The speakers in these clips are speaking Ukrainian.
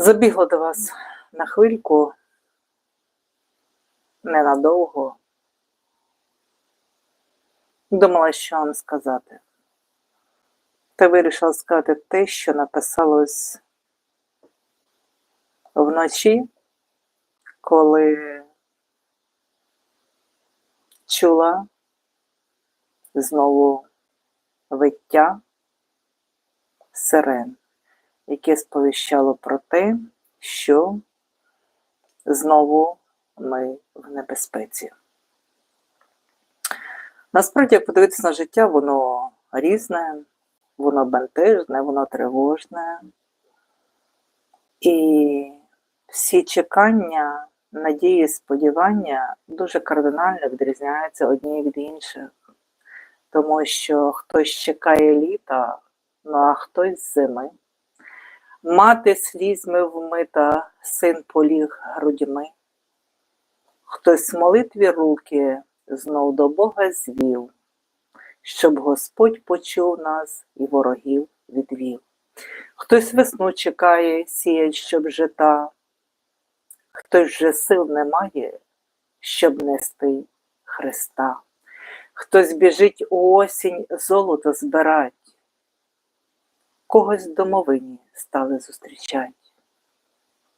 Забігла до вас на хвильку ненадовго. Думала, що вам сказати. Та вирішила сказати те, що написалось вночі, коли чула знову виття сирен, яке сповіщало про те, що знову ми в небезпеці. Насправді, як подивитися на життя, воно різне, воно бентежне, воно тривожне. І всі чекання, надії, сподівання дуже кардинально відрізняються одні від інших. Тому що хтось чекає літа, ну а хтось зими. Мати слізьми вмита, син поліг грудьми. Хтось в молитві руки знов до Бога звів, щоб Господь почув нас і ворогів відвів. Хтось весну чекає, сіять, щоб жита, хтось же сил не має, щоб нести Христа. Хтось біжить у осінь золото збирать, когось домовині стали зустрічать.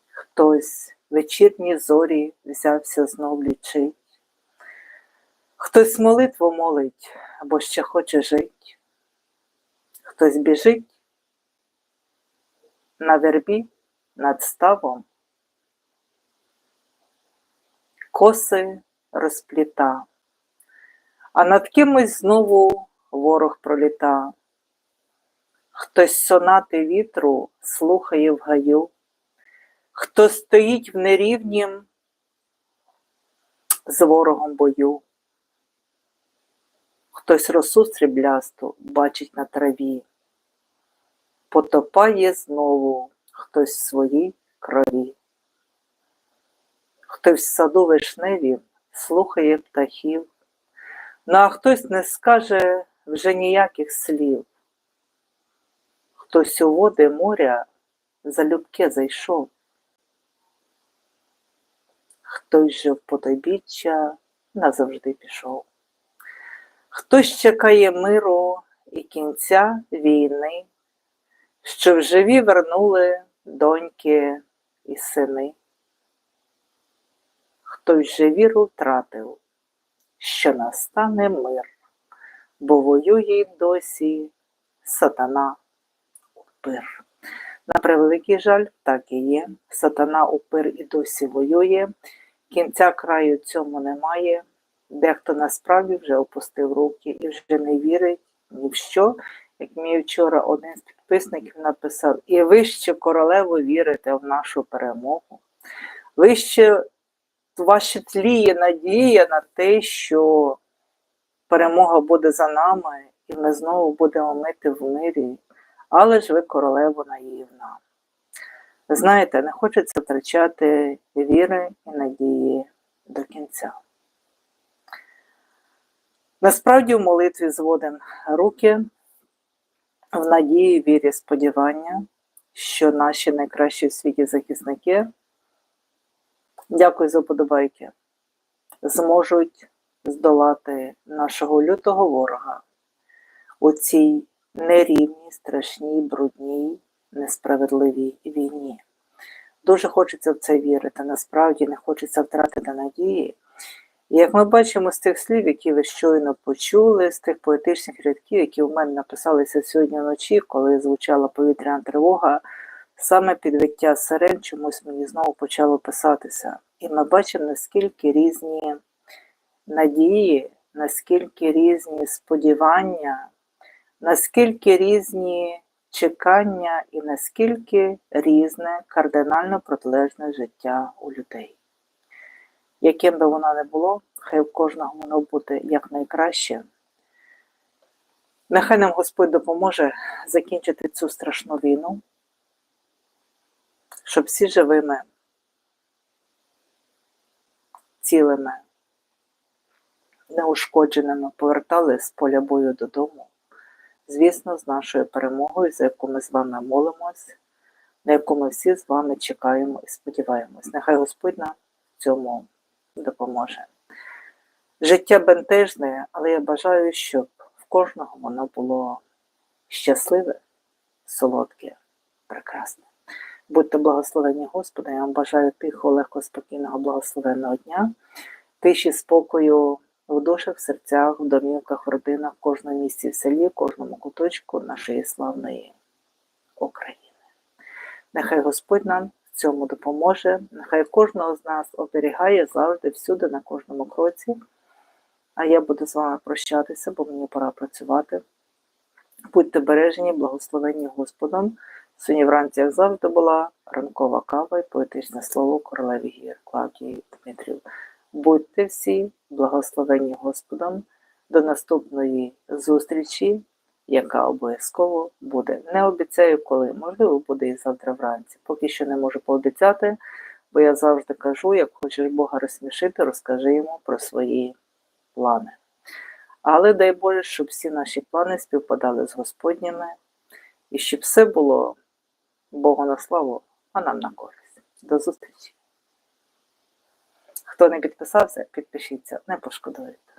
Хтось вечірні зорі взявся знов лічить. Хтось молитву молить, або ще хоче жить. Хтось біжить на вербі над ставом, коси розпліта, а над кимось знову ворог проліта. Хтось сонати вітру слухає в гаю, хто стоїть в нерівнім з ворогом бою. Хтось росу сріблясту бачить на траві, потопає знову хтось в своїй крові. Хтось в саду вишневі слухає птахів, ну а хтось не скаже вже ніяких слів. Хтось у води моря залюбки зайшов, хтось же в потойбіччя назавжди пішов. Хтось чекає миру і кінця війни, щоб живі вернули доньки і сини. Хтось же віру втратив, що настане мир, бо воює досі сатана упир. На превеликий жаль, так і є. Сатана упир і досі воює, кінця краю цьому немає. Дехто насправді вже опустив руки і вже не вірить ні в що. Як мені вчора один з підписників написав, і ви ще королево вірите в нашу перемогу. Ви ще ще тліє надія на те, що перемога буде за нами, і ми знову будемо мити в мирі. Але ж ви королево наївна. Знаєте, не хочеться втрачати віри і надії до кінця. Насправді в молитві зводимо руки в надії, вірі, сподівання, що наші найкращі в світі захисники, дякую за подобайки, зможуть здолати нашого лютого ворога у цій нерівній, страшній, брудній, несправедливій війні. Дуже хочеться в це вірити, насправді не хочеться втратити надії. І як ми бачимо з тих слів, які ви щойно почули, з тих поетичних рядків, які в мене написалися сьогодні вночі, коли звучала повітряна тривога, саме підвиття сирен чомусь мені знову почало писатися. І ми бачимо, наскільки різні надії, наскільки різні сподівання, наскільки різні чекання і наскільки різне кардинально протилежне життя у людей. Яким би воно не було, хай в кожного воно буде якнайкраще. Нехай нам Господь допоможе закінчити цю страшну війну, щоб всі живими, цілими, неушкодженими повертали з поля бою додому. Звісно, з нашою перемогою, за яку ми з вами молимось, на яку ми всі з вами чекаємо і сподіваємось. Нехай Господь нам в цьому допоможе. Життя бентежне, але я бажаю, щоб в кожного воно було щасливе, солодке, прекрасне. Будьте благословені Господа, я вам бажаю тихого, легкого, спокійного, благословенного дня, тиші, спокою в душах, в серцях, в домівках, в родинах, в кожному місці, в селі, в кожному куточку нашої славної України. Нехай Господь нам в цьому допоможе, нехай кожного з нас оберігає завжди, всюди, на кожному кроці. А я буду з вами прощатися, бо мені пора працювати. Будьте бережені, благословені Господом. Сьогодні вранці, як завжди, була ранкова кава і поетичне слово королеві гір Клавдії Дмитрів. Будьте всі благословені Господом. До наступної зустрічі, яка обов'язково буде. Не обіцяю, коли, можливо, буде і завтра вранці. Поки що не можу пообіцяти, бо я завжди кажу, як хочеш Бога розсмішити, розкажи йому про свої плани. Але дай Боже, щоб всі наші плани співпадали з Господніми, і щоб все було Богу на славу, а нам на користь. До зустрічі! Хто не підписався, підпишіться, не пошкодуєте.